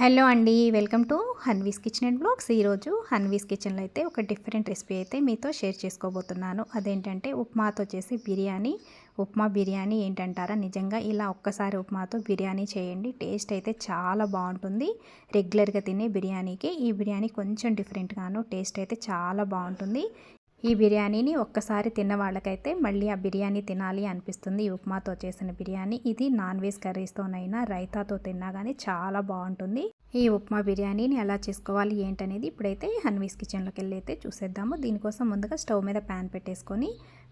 Hello అండి welcome to Hanvi's kitchen and blogs. ఈరోజు హన్వీస్ కిచెన్లో అయితే ఒక డిఫరెంట్ రెసిపీ అయితే మీతో షేర్ చేసుకోబోతున్నాను. అదేంటంటే ఉప్మాతో చేసి బిర్యానీ. ఉప్మా బిర్యానీ ఏంటంటారా? నిజంగా ఇలా ఒక్కసారి ఉప్మాతో బిర్యానీ చేయండి. టేస్ట్ అయితే చాలా బాగుంటుంది. రెగ్యులర్గా తినే బిర్యానీకి ఈ బిర్యానీ కొంచెం డిఫరెంట్గాను టేస్ట్ అయితే చాలా బాగుంటుంది. ఈ బిర్యానీని ఒక్కసారి తిన్న వాళ్ళకైతే మళ్ళీ ఆ బిర్యానీ తినాలి అనిపిస్తుంది. ఈ ఉప్మాతో చేసిన బిర్యానీ ఇది. నాన్ వెజ్ కర్రీస్తోనైనా రైతాతో తిన్నా కానీ చాలా బాగుంటుంది. ఈ ఉప్మా బిర్యానీని ఎలా చేసుకోవాలి ఏంటనేది ఇప్పుడైతే హన్వీస్ కిచెన్లోకి వెళ్ళి అయితే చూసేద్దాము. దీనికోసం ముందుగా స్టవ్ మీద ప్యాన్ పెట్టేసుకొని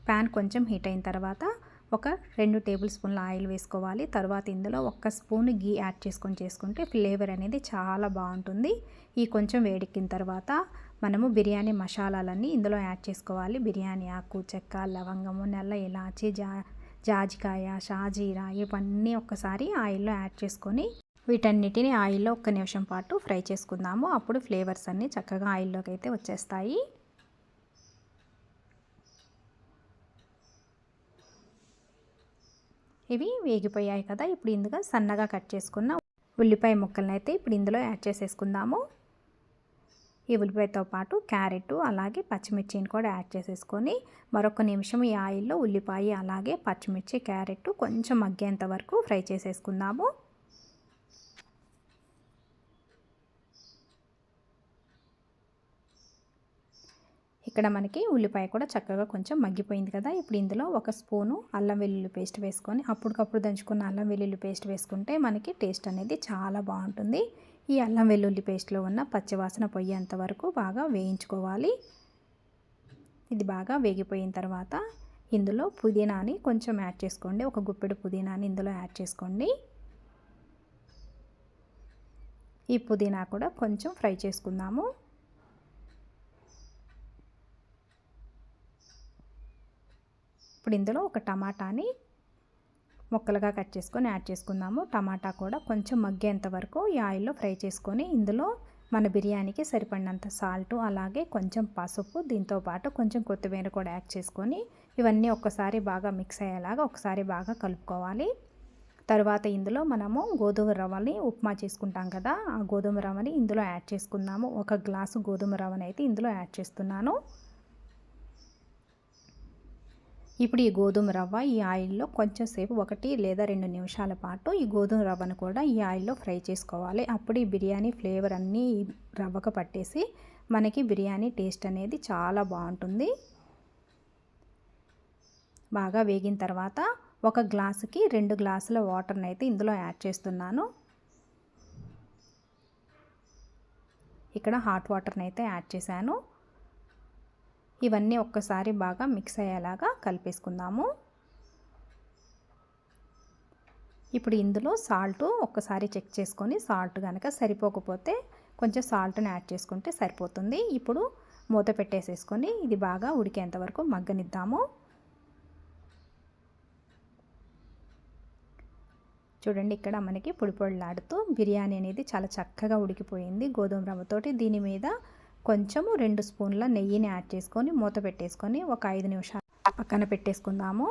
ప్యాన్ కొంచెం హీట్ అయిన తర్వాత ఒక రెండు టేబుల్ స్పూన్ల ఆయిల్ వేసుకోవాలి. తర్వాత ఇందులో ఒక్క స్పూన్ గీ యాడ్ చేసుకొని చేసుకుంటే ఫ్లేవర్ అనేది చాలా బాగుంటుంది. ఈ కొంచెం వేడెక్కిన తర్వాత మనము బిర్యానీ మసాలాలన్నీ ఇందులో యాడ్ చేసుకోవాలి. బిర్యానీ ఆకు చెక్క లవంగము నల్ల ఇలాచి జా జాజికాయ షాజీరా ఇవన్నీ ఒక్కసారి ఆయిల్లో యాడ్ చేసుకొని వీటన్నిటిని ఆయిల్లో ఒక్క నిమిషం పాటు ఫ్రై చేసుకుందాము. అప్పుడు ఫ్లేవర్స్ అన్నీ చక్కగా ఆయిల్లోకి అయితే వచ్చేస్తాయి. ఇవి వేగిపోయాయి కదా. ఇప్పుడు ఇందుగా సన్నగా కట్ చేసుకున్న ఉల్లిపాయ ముక్కలను అయితే ఇప్పుడు ఇందులో యాడ్ చేసేసుకుందాము. ఈ ఉల్లిపాయతో పాటు క్యారెట్ అలాగే పచ్చిమిర్చిని కూడా యాడ్ చేసేసుకొని మరొక నిమిషం ఈ ఆయిల్లో ఉల్లిపాయ అలాగే పచ్చిమిర్చి క్యారెట్ కొంచెం మగ్గేంత వరకు ఫ్రై చేసేసుకుందాము. ఇక్కడ మనకి ఉల్లిపాయ కూడా చక్కగా కొంచెం మగ్గిపోయింది కదా. ఇప్పుడు ఇందులో ఒక స్పూను అల్లం వెల్లుల్లి పేస్ట్ వేసుకొని అప్పటికప్పుడు దంచుకున్న అల్లం వెల్లుల్లి పేస్ట్ వేసుకుంటే మనకి టేస్ట్ అనేది చాలా బాగుంటుంది. ఈ అల్లం వెల్లుల్లి పేస్ట్లో ఉన్న పచ్చివాసన పొయ్యేంత వరకు బాగా వేయించుకోవాలి. ఇది బాగా వేగిపోయిన తర్వాత ఇందులో పుదీనాని కొంచెం యాడ్ చేసుకోండి. ఒక గుప్పెడు పుదీనాని ఇందులో యాడ్ చేసుకోండి. ఈ పుదీనా కూడా కొంచెం ఫ్రై చేసుకుందాము. ఇప్పుడు ఇందులో ఒక టమాటాని ముక్కలుగా కట్ చేసుకొని యాడ్ చేసుకుందాము. టమాటా కూడా కొంచెం మగ్గేంత వరకు ఈ ఆయిల్లో ఫ్రై చేసుకొని ఇందులో మన బిర్యానీకి సరిపడినంత సాల్ట్ అలాగే కొంచెం పసుపు దీంతో పాటు కొంచెం కొత్తిమీర కూడా యాడ్ చేసుకొని ఇవన్నీ ఒక్కసారి బాగా మిక్స్ అయ్యేలాగా ఒకసారి బాగా కలుపుకోవాలి. తర్వాత ఇందులో మనము గోధుమ రవ్వని ఉప్మా చేసుకుంటాం కదా ఆ గోధుమ రవ్వని ఇందులో యాడ్ చేసుకుందాము. ఒక గ్లాసు గోధుమ రవ్వని అయితే ఇందులో యాడ్ చేస్తున్నాను. ఇప్పుడు ఈ గోధుమ రవ్వ ఈ ఆయిల్లో కొంచెం సేపు ఒకటి లేదా రెండు నిమిషాల పాటు ఈ గోధుమ రవ్వను కూడా ఈ ఆయిల్లో ఫ్రై చేసుకోవాలి. అప్పుడు ఈ బిర్యానీ ఫ్లేవర్ అన్నీ రవ్వకు పట్టేసి మనకి బిర్యానీ టేస్ట్ అనేది చాలా బాగుంటుంది. బాగా వేగిన తర్వాత ఒక గ్లాసుకి రెండు గ్లాసుల వాటర్ని అయితే ఇందులో యాడ్ చేస్తున్నాను. ఇక్కడ హాట్ వాటర్ని అయితే యాడ్ చేశాను. ఇవన్నీ ఒక్కసారి బాగా మిక్స్ అయ్యేలాగా కలిపేసుకుందాము. ఇప్పుడు ఇందులో సాల్ట్ ఒక్కసారి చెక్ చేసుకొని సాల్ట్ కనుక సరిపోకపోతే కొంచెం సాల్ట్ని యాడ్ చేసుకుంటే సరిపోతుంది. ఇప్పుడు మూత పెట్టేసేసుకొని ఇది బాగా ఉడికేంత వరకు మగ్గనిద్దాము. చూడండి ఇక్కడ మనకి పొడి పొడిలాడుతూ బిర్యానీ అనేది చాలా చక్కగా ఉడికిపోయింది గోధుమ రవ్వతోటి. దీని మీద కొంచెము రెండు స్పూన్ల నెయ్యిని యాడ్ చేసుకొని మూత పెట్టేసుకొని ఒక ఐదు నిమిషాలు పక్కన పెట్టేసుకుందాము.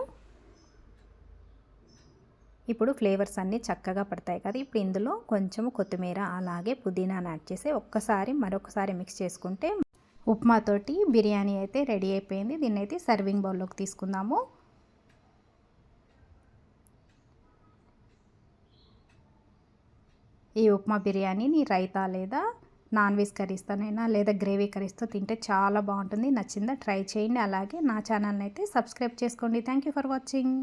ఇప్పుడు ఫ్లేవర్స్ అన్నీ చక్కగా పడతాయి కదా. ఇప్పుడు ఇందులో కొంచెము కొత్తిమీర అలాగే పుదీనాని యాడ్ చేసి ఒక్కసారి మరొకసారి మిక్స్ చేసుకుంటే ఉప్మాతోటి బిర్యానీ అయితే రెడీ అయిపోయింది. దీన్ని అయితే సర్వింగ్ బౌల్లోకి తీసుకుందాము. ఈ ఉప్మా బిర్యానీని రైతా లేదా నాన్ వెజ్ కర్రీస్తోనైనా లేదా గ్రేవీ కర్రీస్తో తింటే చాలా బాగుంటుంది. నచ్చిందా ట్రై చేయండి. అలాగే నా ఛానల్ని అయితే సబ్స్క్రైబ్ చేసుకోండి. Thank you for watching.